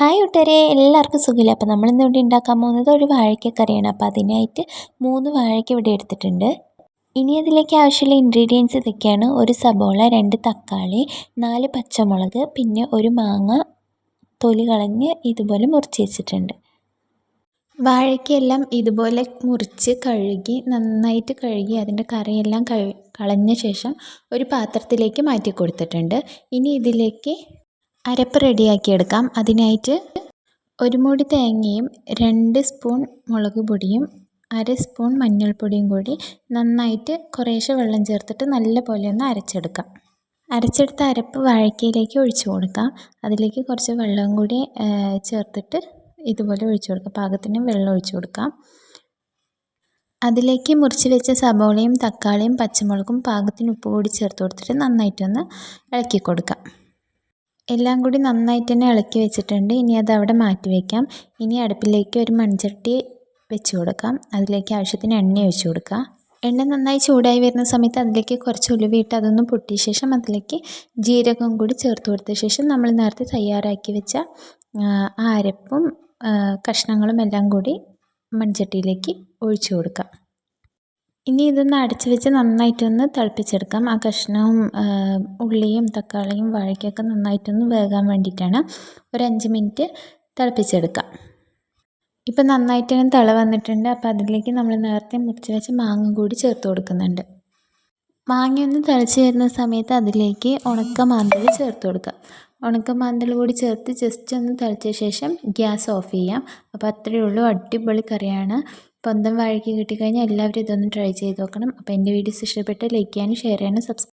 Hi കൂട്ടുകാരെ എല്ലാവർക്കും സുഖമില്ല? അപ്പോൾ നമ്മളിന്ന് ഇവിടെ ഉണ്ടാക്കാൻ പോകുന്നത് ഒരു വാഴയ്ക്കക്കറിയാണ്. അപ്പോൾ അതിനായിട്ട് മൂന്ന് വാഴയ്ക്ക ഇവിടെ എടുത്തിട്ടുണ്ട്. ഇനി അതിലേക്ക് ആവശ്യമുള്ള ഇൻഗ്രീഡിയൻസ് ഇതൊക്കെയാണ്. ഒരു സബോള രണ്ട് തക്കാളി നാല് പച്ചമുളക് പിന്നെ ഒരു മാങ്ങ തൊലി കളഞ്ഞ് ഇതുപോലെ മുറിച്ച് വെച്ചിട്ടുണ്ട്. വാഴയ്ക്കെല്ലാം ഇതുപോലെ മുറിച്ച് കഴുകി നന്നായിട്ട് കഴുകി അതിന്റെ കറിയെല്ലാം കളഞ്ഞ ശേഷം ഒരു പാത്രത്തിലേക്ക് മാറ്റി കൊടുത്തിട്ടുണ്ട്. ഇനി ഇതിലേക്ക് അരപ്പ് റെഡിയാക്കിയെടുക്കാം. അതിനായിട്ട് ഒരു മുടി തേങ്ങയും രണ്ട് സ്പൂൺ മുളക് പൊടിയും അര സ്പൂൺ മഞ്ഞൾപ്പൊടിയും കൂടി നന്നായിട്ട് കുറേശ്ശെ വെള്ളം ചേർത്തിട്ട് നല്ല പോലെ ഒന്ന് അരച്ചെടുക്കാം. അരച്ചെടുത്ത അരപ്പ് വാഴക്കയിലേക്ക് ഒഴിച്ചു കൊടുക്കാം. അതിലേക്ക് കുറച്ച് വെള്ളം കൂടി ചേർത്തിട്ട് ഇതുപോലെ ഒഴിച്ചു കൊടുക്കാം. പാകത്തിന് വെള്ളം ഒഴിച്ചു കൊടുക്കാം. അതിലേക്ക് മുറിച്ച് വെച്ച സബോളയും തക്കാളിയും പച്ചമുളകും പാകത്തിന് ഉപ്പ് കൂടി ചേർത്ത് കൊടുത്തിട്ട് നന്നായിട്ടൊന്ന് ഇളക്കി കൊടുക്കാം. എല്ലാം കൂടി നന്നായിട്ട് തന്നെ ഇളക്കി വെച്ചിട്ടുണ്ട്. ഇനി അത് അവിടെ മാറ്റി വെക്കാം. ഇനി അടുപ്പിലേക്ക് ഒരു മൺചട്ടി വെച്ച് കൊടുക്കാം. അതിലേക്ക് ആവശ്യത്തിന് എണ്ണ ഒഴിച്ചു കൊടുക്കുക. എണ്ണ നന്നായി ചൂടായി വരുന്ന സമയത്ത് അതിലേക്ക് കുറച്ച് ഉലുവിയിട്ട് അതൊന്ന് പൊട്ടിയ ശേഷം അതിലേക്ക് ജീരകം കൂടി ചേർത്ത് കൊടുത്ത ശേഷം നമ്മൾ നേരത്തെ തയ്യാറാക്കി വെച്ച ആ അരപ്പും കഷ്ണങ്ങളും എല്ലാം കൂടി മൺചട്ടിയിലേക്ക് ഒഴിച്ചു കൊടുക്കാം. ഇനി ഇതൊന്ന് അടച്ച് വെച്ച് നന്നായിട്ടൊന്ന് തിളപ്പിച്ചെടുക്കാം. ആ കഷ്ണവും ഉള്ളിയും തക്കാളിയും വാഴയ്ക്കൊക്കെ നന്നായിട്ടൊന്ന് വേകാൻ വേണ്ടിയിട്ടാണ് ഒരു അഞ്ച് മിനിറ്റ് തിളപ്പിച്ചെടുക്കാം ഇപ്പം നന്നായിട്ട് തന്നെ തിള വന്നിട്ടുണ്ട്. അപ്പോൾ അതിലേക്ക് നമ്മൾ നേരത്തെ മുറിച്ച് വെച്ച മാങ്ങ കൂടി ചേർത്ത് കൊടുക്കുന്നുണ്ട്. മാങ്ങയൊന്ന് തിളച്ച് വരുന്ന സമയത്ത് അതിലേക്ക് ഉണക്ക മാന്തൽ ചേർത്ത് കൊടുക്കുക. ഉണക്ക മാന്തൽ കൂടി ചേർത്ത് ജസ്റ്റ് ഒന്ന് തിളച്ച ശേഷം ഗ്യാസ് ഓഫ് ചെയ്യാം. അപ്പോൾ അത്രയേ ഉള്ളൂ. അടിപൊളി കറിയാണ്. പൊന്തം വാഴയ്ക്ക് കിട്ടിക്കഴിഞ്ഞാൽ എല്ലാവരും ഇതൊന്ന് ട്രൈ ചെയ്ത് നോക്കണം. അപ്പോൾ എന്റെ വീഡിയോസ് ഇഷ്ടപ്പെട്ടാൽ ലൈക്ക് ചെയ്യാനും ഷെയർ ചെയ്യാനും സബ്സ്ക്രൈബ്